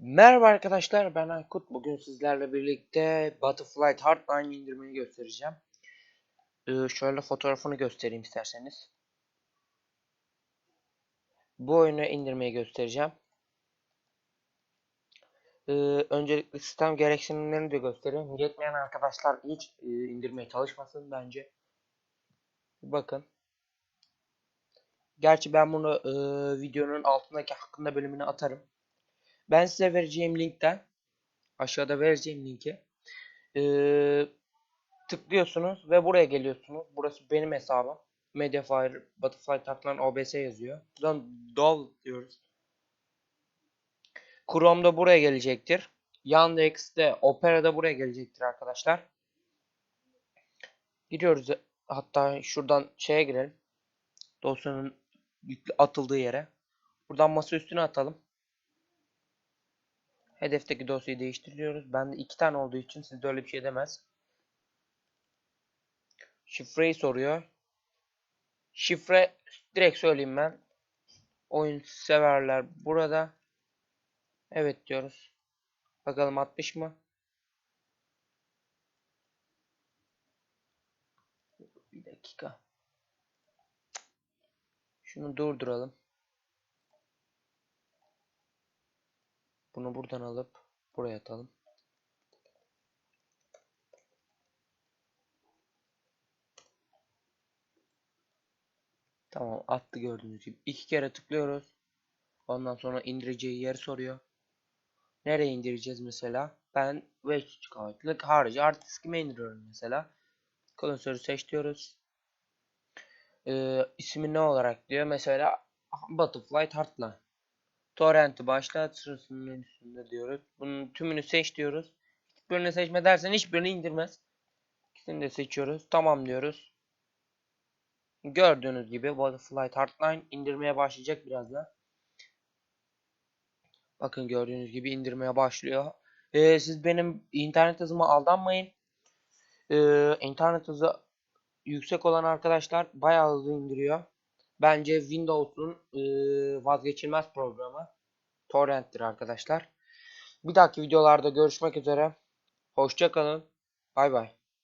Merhaba arkadaşlar ben Aykut. Bugün sizlerle birlikte Butterfly Hardline indirmeyi göstereceğim. Ee, şöyle fotoğrafını göstereyim isterseniz. Bu oyunu indirmeyi göstereceğim. Ee, öncelikle sistem gereksinimlerini de göstereyim. Yetmeyen arkadaşlar hiç e, indirmeye çalışmasın bence. Bakın. Gerçi ben bunu e, videonun altındaki hakkında bölümüne atarım. Ben size vereceğim linkten aşağıda vereceğim linki ee, tıklıyorsunuz ve buraya geliyorsunuz. Burası benim hesabım. Mediafire Butterfly Tatlan OBS yazıyor. Buradan Dol diyoruz. Chrome'da buraya gelecektir. Yandex'te Opera'da buraya gelecektir arkadaşlar. Gidiyoruz hatta şuradan şeye girelim. Dosyanın atıldığı yere. Buradan masa üstüne atalım. Hedefteki dosyayı değiştiriyoruz. Bende iki tane olduğu için sizde öyle bir şey demez. Şifreyi soruyor. Şifre direkt söyleyeyim ben. Oyun severler burada. Evet diyoruz. Bakalım 60 mı? Bir dakika. Şunu durduralım. Bunu buradan alıp buraya atalım. Tamam attı gördüğünüz gibi. İki kere tıklıyoruz. Ondan sonra indireceği yeri soruyor. Nereye indireceğiz mesela? Ben 5 GB'lık harici hard diskime indiriyorum mesela. Klasörü seç diyoruz. Ee, ismi ne olarak diyor. Mesela Butterfly Heartline. Torrent'i başlat sırasının menüsünde diyoruz. Bunun tümünü seç diyoruz. Hiçbirini seçme dersen hiçbirini indirmez. İkisini de seçiyoruz. Tamam diyoruz. Gördüğünüz gibi Butterfly Hardline indirmeye başlayacak birazdan. Bakın gördüğünüz gibi indirmeye başlıyor. Ee, siz benim internet hızıma aldanmayın. Ee, internet hızı yüksek olan arkadaşlar bayağı hızlı indiriyor. Bence Windows'un e, vazgeçilmez programı. Torrent'tir arkadaşlar. Bir dahaki videolarda görüşmek üzere. Hoşçakalın. Bay bay.